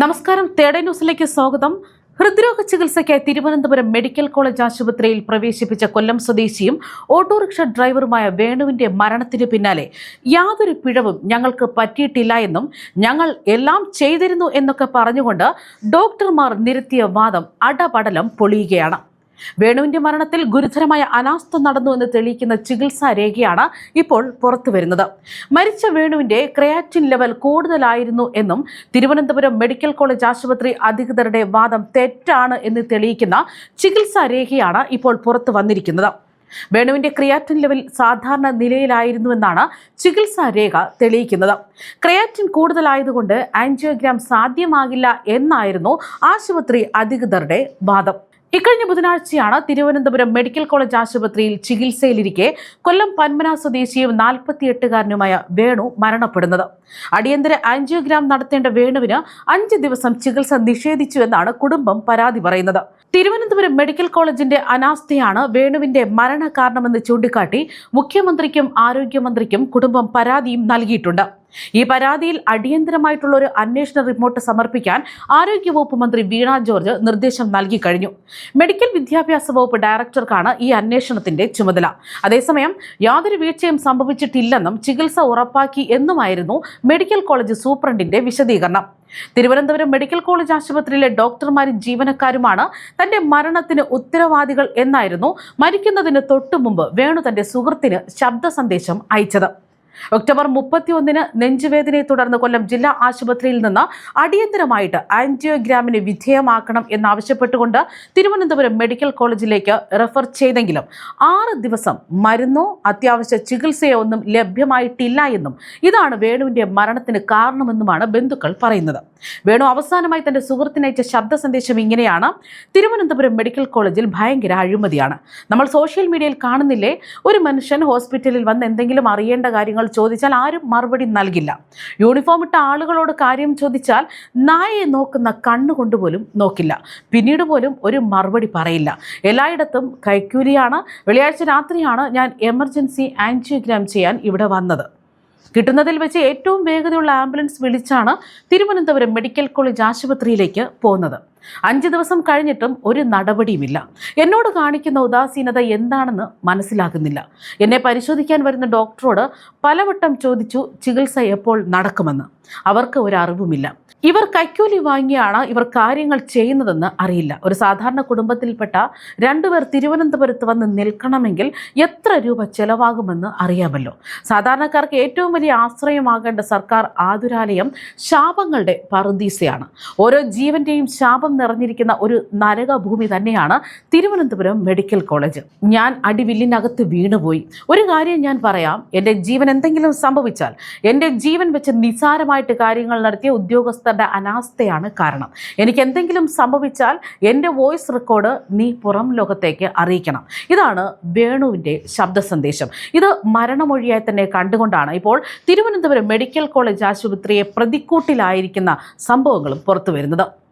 നമസ്കാരം. തേടേ ന്യൂസിലേക്ക് സ്വാഗതം. ഹൃദ്രോഗ ചികിത്സയ്ക്കായി തിരുവനന്തപുരം മെഡിക്കൽ കോളേജ് ആശുപത്രിയിൽ പ്രവേശിപ്പിച്ച കൊല്ലം സ്വദേശിയും ഓട്ടോറിക്ഷ ഡ്രൈവറുമായ വേണുവിന്റെ മരണത്തിന് പിന്നാലെ യാതൊരു പിഴവും ഞങ്ങൾക്ക് പറ്റിയിട്ടില്ല എന്നും ഞങ്ങൾ എല്ലാം ചെയ്തിരുന്നു എന്നൊക്കെ പറഞ്ഞുകൊണ്ട് ഡോക്ടർമാർ നിരത്തിയ വാദം അടപടലം പൊളിയുകയാണ്. വേണുവിന്റെ മരണത്തിൽ ഗുരുതരമായ അനാസ്ഥ നടന്നു എന്ന് തെളിയിക്കുന്ന ചികിത്സാ രേഖയാണ് ഇപ്പോൾ പുറത്തു വരുന്നത്. മരിച്ച വേണുവിന്റെ ക്രയാറ്റിൻ ലെവൽ കൂടുതലായിരുന്നു എന്നും തിരുവനന്തപുരം മെഡിക്കൽ കോളേജ് ആശുപത്രി അധികൃതരുടെ വാദം തെറ്റാണ് എന്ന് തെളിയിക്കുന്ന ചികിത്സാ രേഖയാണ് ഇപ്പോൾ പുറത്തു വന്നിരിക്കുന്നത്. വേണുവിന്റെ ക്രിയാറ്റിൻ ലെവൽ സാധാരണ നിലയിലായിരുന്നുവെന്നാണ് ചികിത്സാ രേഖ തെളിയിക്കുന്നത്. ക്രിയാറ്റിൻ കൂടുതലായതുകൊണ്ട് ആൻജിയോഗ്രാം സാധ്യമാകില്ല എന്നായിരുന്നു ആശുപത്രി അധികൃതരുടെ വാദം. ഇക്കഴിഞ്ഞ ബുധനാഴ്ചയാണ് തിരുവനന്തപുരം മെഡിക്കൽ കോളേജ് ആശുപത്രിയിൽ ചികിത്സയിലിരിക്കെ കൊല്ലം പന്മന സ്വദേശിയും നാൽപ്പത്തിയെട്ടുകാരനുമായ വേണു മരണപ്പെടുന്നത്. അടിയന്തര ആൻജിയോഗ്രാം നടത്തേണ്ട വേണുവിന് അഞ്ച് ദിവസം ചികിത്സ നിഷേധിച്ചുവെന്നാണ് കുടുംബം പരാതി പറയുന്നത്. തിരുവനന്തപുരം മെഡിക്കൽ കോളേജിന്റെ അനാസ്ഥയാണ് വേണുവിന്റെ മരണകാരണമെന്ന് ചൂണ്ടിക്കാട്ടി മുഖ്യമന്ത്രിക്കും ആരോഗ്യമന്ത്രിക്കും കുടുംബം പരാതിയും നൽകിയിട്ടുണ്ട്. ഈ പരാതിയിൽ അടിയന്തരമായിട്ടുള്ള ഒരു അന്വേഷണ റിപ്പോർട്ട് സമർപ്പിക്കാൻ ആരോഗ്യവകുപ്പ് മന്ത്രി വീണ ജോർജ് നിർദ്ദേശം നൽകി കഴിഞ്ഞു. മെഡിക്കൽ വിദ്യാഭ്യാസ വകുപ്പ് ഡയറക്ടർക്കാണ് ഈ അന്വേഷണത്തിന്റെ ചുമതല. അതേസമയം യാതൊരു വീഴ്ചയും സംഭവിച്ചിട്ടില്ലെന്നും ചികിത്സ ഉറപ്പാക്കി എന്നുമായിരുന്നു മെഡിക്കൽ കോളേജ് സൂപ്രണ്ടിന്റെ വിശദീകരണം. തിരുവനന്തപുരം മെഡിക്കൽ കോളേജ് ആശുപത്രിയിലെ ഡോക്ടർമാരും ജീവനക്കാരുമാണ് തന്റെ മരണത്തിന് ഉത്തരവാദികൾ എന്നായിരുന്നു മരിക്കുന്നതിന് തൊട്ടുമുമ്പ് വേണു തന്റെ സുഹൃത്തിന് ശബ്ദ സന്ദേശം അയച്ചത്. ഒക്ടോബർ മുപ്പത്തിയൊന്നിന് നെഞ്ചുവേദനയെ തുടർന്ന് കൊല്ലം ജില്ലാ ആശുപത്രിയിൽ നിന്ന് അടിയന്തരമായിട്ട് ആന്റിയോഗ്രാമിന് വിധേയമാക്കണം എന്നാവശ്യപ്പെട്ടുകൊണ്ട് തിരുവനന്തപുരം മെഡിക്കൽ കോളേജിലേക്ക് റെഫർ ചെയ്തെങ്കിലും ആറ് ദിവസം മരുന്നോ അത്യാവശ്യ ചികിത്സയോ ഒന്നും ലഭ്യമായിട്ടില്ല എന്നും ഇതാണ് വേണുവിന്റെ മരണത്തിന് കാരണമെന്നുമാണ് ബന്ധുക്കൾ പറയുന്നത്. വേണു അവസാനമായി തന്റെ സുഹൃത്തിനയച്ച ശബ്ദ സന്ദേശം ഇങ്ങനെയാണ്. തിരുവനന്തപുരം മെഡിക്കൽ കോളേജിൽ ഭയങ്കര അഴിമതിയാണ്. നമ്മൾ സോഷ്യൽ മീഡിയയിൽ കാണുന്നില്ലേ? ഒരു മനുഷ്യൻ ഹോസ്പിറ്റലിൽ വന്ന് എന്തെങ്കിലും അറിയേണ്ട കാര്യങ്ങൾ ചോദിച്ചാൽ ആരും മറുപടി നൽകില്ല. യൂണിഫോം ഇട്ട ആളുകളോട് കാര്യം ചോദിച്ചാൽ നായയെ നോക്കുന്ന കണ്ണുകൊണ്ട് പോലും നോക്കില്ല. പിന്നീട് പോലും ഒരു മറുപടി പറയില്ല. എല്ലായിടത്തും കൈക്കൂലിയാണ്. വെള്ളിയാഴ്ച രാത്രിയാണ് ഞാൻ എമർജൻസി ആൻജിയോഗ്രാം ചെയ്യാൻ ഇവിടെ വന്നത്. കിട്ടുന്നതിൽ വെച്ച് ഏറ്റവും വേഗതയുള്ള ആംബുലൻസ് വിളിച്ചാണ് തിരുവനന്തപുരം മെഡിക്കൽ കോളേജ് ആശുപത്രിയിലേക്ക് പോകുന്നത്. അഞ്ച് ദിവസം കഴിഞ്ഞിട്ടും ഒരു നടപടിയുമില്ല. എന്നോട് കാണിക്കുന്ന ഉദാസീനത എന്താണെന്ന് മനസ്സിലാകുന്നില്ല. എന്നെ പരിശോധിക്കാൻ വരുന്ന ഡോക്ടറോട് പലവട്ടം ചോദിച്ചു ചികിത്സ എപ്പോൾ നടക്കുമെന്ന്. അവർക്ക് ഒരു അറിവുമില്ല. ഇവർ കൈക്കൂലി വാങ്ങിയാണ് ഇവർ കാര്യങ്ങൾ ചെയ്യുന്നതെന്ന് അറിയില്ല. ഒരു സാധാരണ കുടുംബത്തിൽപ്പെട്ട രണ്ടുപേർ തിരുവനന്തപുരത്ത് വന്ന് നിൽക്കണമെങ്കിൽ എത്ര രൂപ ചെലവാകുമെന്ന് അറിയാമല്ലോ. സാധാരണക്കാർക്ക് ഏറ്റവും വലിയ ആശ്രയമാകേണ്ട സർക്കാർ ആതുരാലയം ശാപങ്ങളുടെ പറുദീസയാണ്. ഓരോ ജീവന്റെയും ശാപം നിറഞ്ഞിരിക്കുന്ന ഒരു നരകഭൂമി തന്നെയാണ് തിരുവനന്തപുരം മെഡിക്കൽ കോളേജ്. ഞാൻ അടിവില്ലിനകത്ത് വീണുപോയി. ഒരു കാര്യം ഞാൻ പറയാം. എന്റെ ജീവൻ എന്തെങ്കിലും സംഭവിച്ചാൽ എന്റെ ജീവൻ വെച്ച് നിസാരമായിട്ട് കാര്യങ്ങൾ നടത്തിയ ഉദ്യോഗസ്ഥരുടെ അനാസ്ഥയാണ് കാരണം. എനിക്ക് എന്തെങ്കിലും സംഭവിച്ചാൽ എന്റെ വോയിസ് റെക്കോർഡ് നീ പുറം ലോകത്തേക്ക് അറിയിക്കണം. ഇതാണ് വേണുവിന്റെ ശബ്ദ സന്ദേശം. ഇത് മരണമൊഴിയായി തന്നെ കണ്ടുകൊണ്ടാണ്. ഇപ്പോൾ തിരുവനന്തപുരം മെഡിക്കൽ കോളേജ് ആശുപത്രിയെ പ്രതിക്കൂട്ടിലായിരിക്കുന്ന സംഭവങ്ങളും പുറത്തു വരുന്നത്